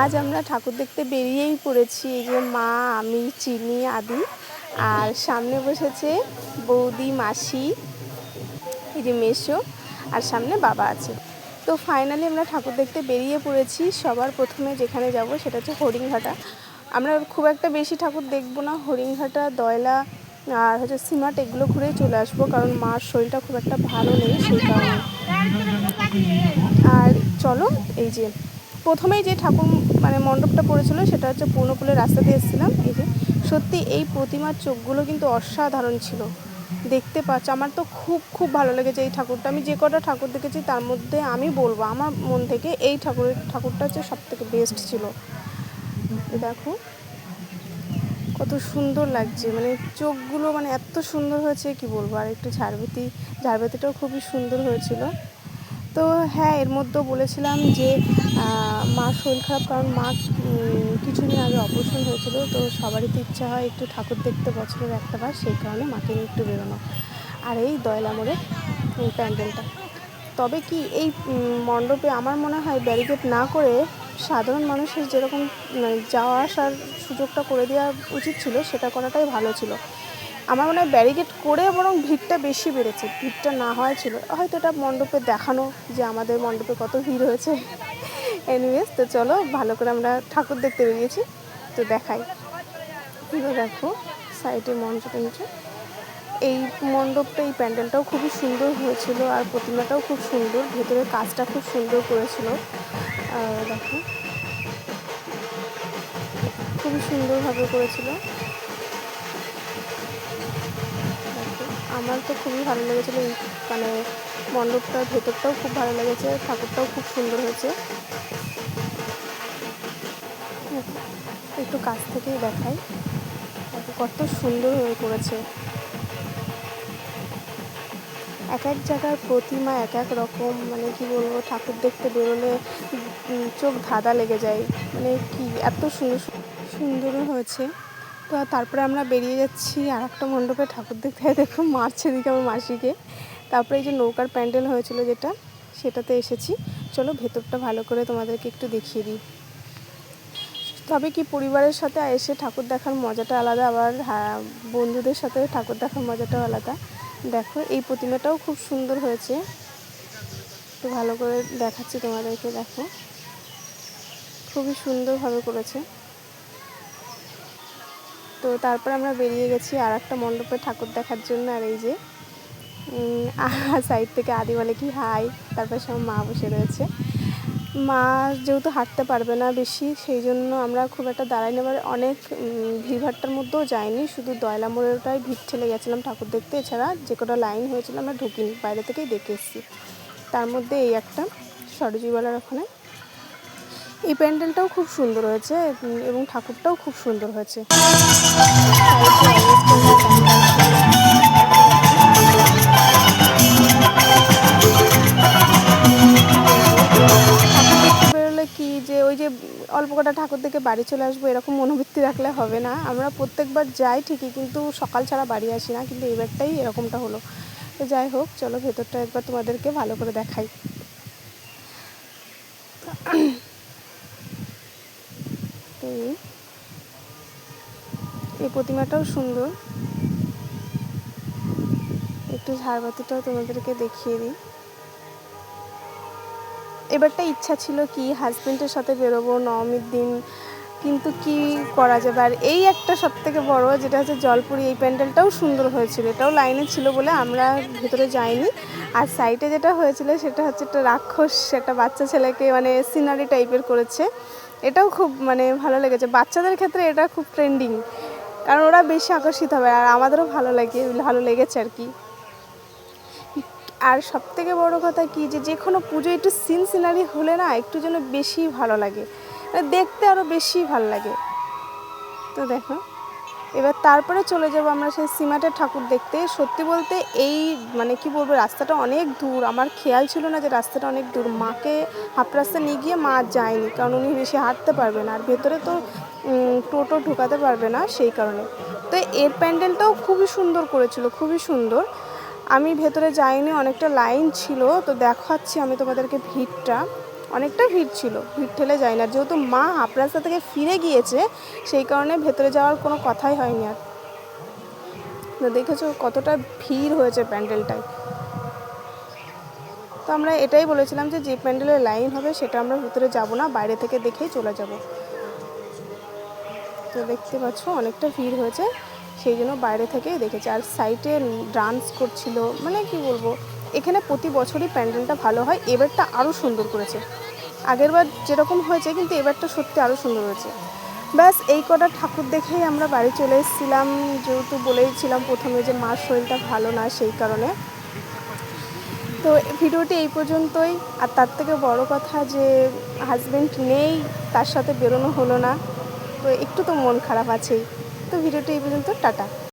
আজ আমরা ঠাকুর দেখতে বেরিয়েই পড়েছি, এই যে মা, আমি, চিনি, আদি, আর সামনে বসেছে বৌদি, মাসি, এই যে মেশো আর সামনে বাবা আছে। তো ফাইনালি আমরা ঠাকুর দেখতে বেরিয়ে পড়েছি, সবার প্রথমে যেখানে যাব সেটা হচ্ছে হরিণঘাটা। আমরা খুব একটা বেশি ঠাকুর দেখব না, হরিণঘাটা, দয়লা, আর হচ্ছে সিমাট, এগুলো ঘুরেই চলে আসব, কারণ মার শরীরটা খুব একটা ভালো নেই সেই কারণে। আর চলো, এই যে প্রথমেই যে ঠাকুর মানে মণ্ডপটা পড়েছিল সেটা হচ্ছে পূর্ণকুলের রাস্তা দিয়ে এসেছিলাম। এই যে সত্যি এই প্রতিমার চোখগুলো কিন্তু অসাধারণ ছিল। দেখতে পাচ্ছ, আমার তো খুব খুব ভালো লেগেছে এই ঠাকুরটা। আমি যে কটা ঠাকুর দেখেছি তার মধ্যে আমি বলব, আমার মন থেকে এই ঠাকুরের, ঠাকুরটা হচ্ছে সব থেকে বেস্ট ছিল। দেখো, কত সুন্দর লাগছে মানে চোখগুলো মানে এত সুন্দর হয়েছে, কি বলব? আর একটু ঝাড়বাতি, ঝাড়বাতিটাও খুবই সুন্দর হয়েছিল। তো হ্যাঁ এর মধ্যেও বলেছিলাম যে মার শরীর খারাপ কারণ মা কিছুদিন আগে অপারেশন হয়েছিল, তো সবারই তো ইচ্ছা হয় একটু ঠাকুর দেখতে বছরের একটা বার, সেই কারণে মাকে নিয়ে একটু বেরোনো। আর এই দয়লা প্যান্ডেলটা। তবে কি এই মণ্ডপে আমার মনে হয় ব্যারিকেড না করে সাধারণ মানুষের যেরকম মানে যাওয়া আসার সুযোগটা করে দেওয়া উচিত ছিল, সেটা করাটাই ভালো ছিল। আমার মনে হয় ব্যারিকেড করে বরং ভিড়টা বেশি বেড়েছে। ভিড়টা না হয় ছিল। হয়তো এটা মণ্ডপে দেখানো যে আমাদের মণ্ডপে কত ভিড় হয়েছে। এনিওয়েজ তো চলো, ভালো করে আমরা ঠাকুর দেখতে বেরিয়েছি। তো দেখাই। দেখো সাইডে মঞ্চ টঞ্চ এই মণ্ডপটা, এই প্যান্ডেলটাও খুবই সুন্দর হয়েছিল আর প্রতিমাটাও খুব সুন্দর। ভেতরে কাজটা খুব সুন্দর করেছিল। দেখো, খুবই সুন্দরভাবে করেছিল। আমার তো খুবই ভালো লেগেছিলো মানে মণ্ডপটার ভেতরটাও খুব ভালো লেগেছে, ঠাকুরটাও খুব সুন্দর হয়েছে। একটু কাছ থেকেই দেখাই, কত সুন্দর হয়ে করেছে। এক এক জায়গার প্রতিমা, এক এক রকম মানে কি বলব, ঠাকুর দেখতে বেরোলে চোখ ধাঁধা লেগে যায়। মানে কি এত সুন্দর, সুন্দরও হয়েছে। তো তারপরে আমরা বেরিয়ে যাচ্ছি আর একটা মণ্ডপে ঠাকুর দেখতে। দেখো মারছে দিকে আমার মাসিকে। তারপরে এই যে নৌকার প্যান্ডেল হয়েছিল যেটা সেটাতে এসেছি। চলো ভেতরটা ভালো করে তোমাদেরকে একটু দেখিয়ে দিই। তবে কি পরিবারের সাথে এসে ঠাকুর দেখার মজাটা আলাদা আবার হ্যাঁ, বন্ধুদের সাথে ঠাকুর দেখার মজাটাও আলাদা? দেখো এই প্রতিমাটাও খুব সুন্দর হয়েছে। একটু ভালো করে দেখাচ্ছি তোমাদেরকে দেখো। খুবই সুন্দরভাবে করেছে। তো তারপর আমরা বেরিয়ে গেছি আর একটা মণ্ডপে ঠাকুর দেখার জন্য আর এই যে সাইড থেকে আদি বলে কি হাই তারপর সব মা বসে রয়েছে। মা যেহেতু হাঁটতে পারবে না বেশি সেই জন্য আমরা খুব একটা দাঁড়াই নেবার অনেক উম, ভিড়ভাট্টার মধ্যেও যাইনি শুধু দয়লা মোড়েরটাই ভিড় ঠেলে গেছিলাম ঠাকুর দেখতে। এছাড়া যে কটা লাইন হয়েছিল আমরা ঢুকিনি বাইরে থেকেই দেখে এসেছি। তার মধ্যে এই একটা সরজিওয়ালার ওখানে। এই প্যান্ডেলটাও খুব সুন্দর হয়েছে এবং ঠাকুরটাও খুব সুন্দর হয়েছে। কি যে ওই যে অল্প কটা ঠাকুর দেখে বাড়ি চলে আসব, এরকম মনোবৃত্তি রাখলে হবে না। আমরা প্রত্যেকবার যাই ঠিকই, কিন্তু সকাল ছাড়া বাড়ি আসি না, কিন্তু এবারটাই এরকমটা হলো। তো যাই হোক, চলো ভেতরটা একবার তোমাদেরকে ভালো করে দেখাই তো এই- এই প্রতিমাটাও সুন্দর। একটু ঝাড়বাতিটাও তোমাদেরকে দেখিয়ে দিই। এবারটা ইচ্ছা ছিল কি হাজবেন্ডের সাথে বেরোবো, নবমীর দিন, কিন্তু কি করা যাবে? আর এই একটা সব থেকে বড়, যেটা হচ্ছে জলপুরি, এই প্যান্ডেলটাও সুন্দর হয়েছিল। এটাও লাইনে ছিল বলে আমরা ভেতরে যাইনি। আর সাইডে যেটা হয়েছিল, সেটা হচ্ছে একটা রাক্ষস, একটা বাচ্চা ছেলেকে মানে সিনারি টাইপের করেছে। এটাও খুব মানে ভালো লেগেছে। বাচ্চাদের ক্ষেত্রে এটা খুব ট্রেন্ডিং কারণ ওরা বেশি আকর্ষিত হবে আর আমাদেরও ভালো লাগে, ভালো লেগেছে আর কি। আর সব থেকে বড়ো কথা কি যে যে কোনো পুজো একটু সিন সিনারি হলে না একটু যেন বেশি ভালো লাগে। মানে দেখতে আরও বেশি ভালো লাগে। তো দেখো, এবার তারপরে চলে যাব আমরা সেই সীমাটের ঠাকুর দেখতে। সত্যি বলতে এই মানে কি বলব, রাস্তাটা অনেক দূর। আমার খেয়াল ছিল না যে রাস্তাটা অনেক দূর। মাকে হাফ রাস্তা নিয়ে গিয়ে মা যায়নি, কারণ উনি বেশি হাঁটতে পারবেন আর ভেতরে তো টোটো ঢুকাতে পারবে না সেই কারণে। তো এর প্যান্ডেলটাও খুবই সুন্দর করেছিল, খুবই সুন্দর। আমি ভেতরে যাইনি, অনেকটা লাইন ছিল, তো দেখাচ্ছি আমি তোমাদেরকে ভিড়টা। অনেকটা ভিড় ছিল, ভিড় ঠেলে যায় না। যেহেতু মা হাফ রাস্তা থেকে ফিরে গিয়েছে, সেই কারণে ভেতরে যাওয়ার কোনো কথাই হয়নি আর। দেখেছ কতটা ভিড় হয়েছে প্যান্ডেলটায়। তো আমরা এটাই বলেছিলাম যে যে প্যান্ডেলের লাইন হবে সেটা আমরা ভিতরে যাব না, বাইরে থেকে দেখেই চলে যাব। তো দেখতে পাচ্ছ, অনেকটা ভিড় হয়েছে। সেই জন্য বাইরে থেকেই দেখেছি। আর সাইডে ডান্স করছিল মানে কি বলব, এখানে প্রতি বছরই প্যান্ডেলটা ভালো হয়। এবারটা আরও সুন্দর করেছে। আগেরবার যেরকম হয়েছে, কিন্তু এবারটা সত্যি আরও সুন্দর হয়েছে। ব্যাস, এই কটা ঠাকুর দেখেই আমরা বাড়ি চলে এসেছিলাম। যেহেতু বলেইছিলাম প্রথমে যে মার শরীরটা ভালো না, সেই কারণে। তো ভিডিওটি এই পর্যন্তই। আর তার থেকে বড় কথা যে হাজব্যান্ড নেই, তার সাথে বেরোনো হলো না। তো একটু তো মন খারাপ আছেই। তো ভিডিওটি এই পর্যন্ত টাটা।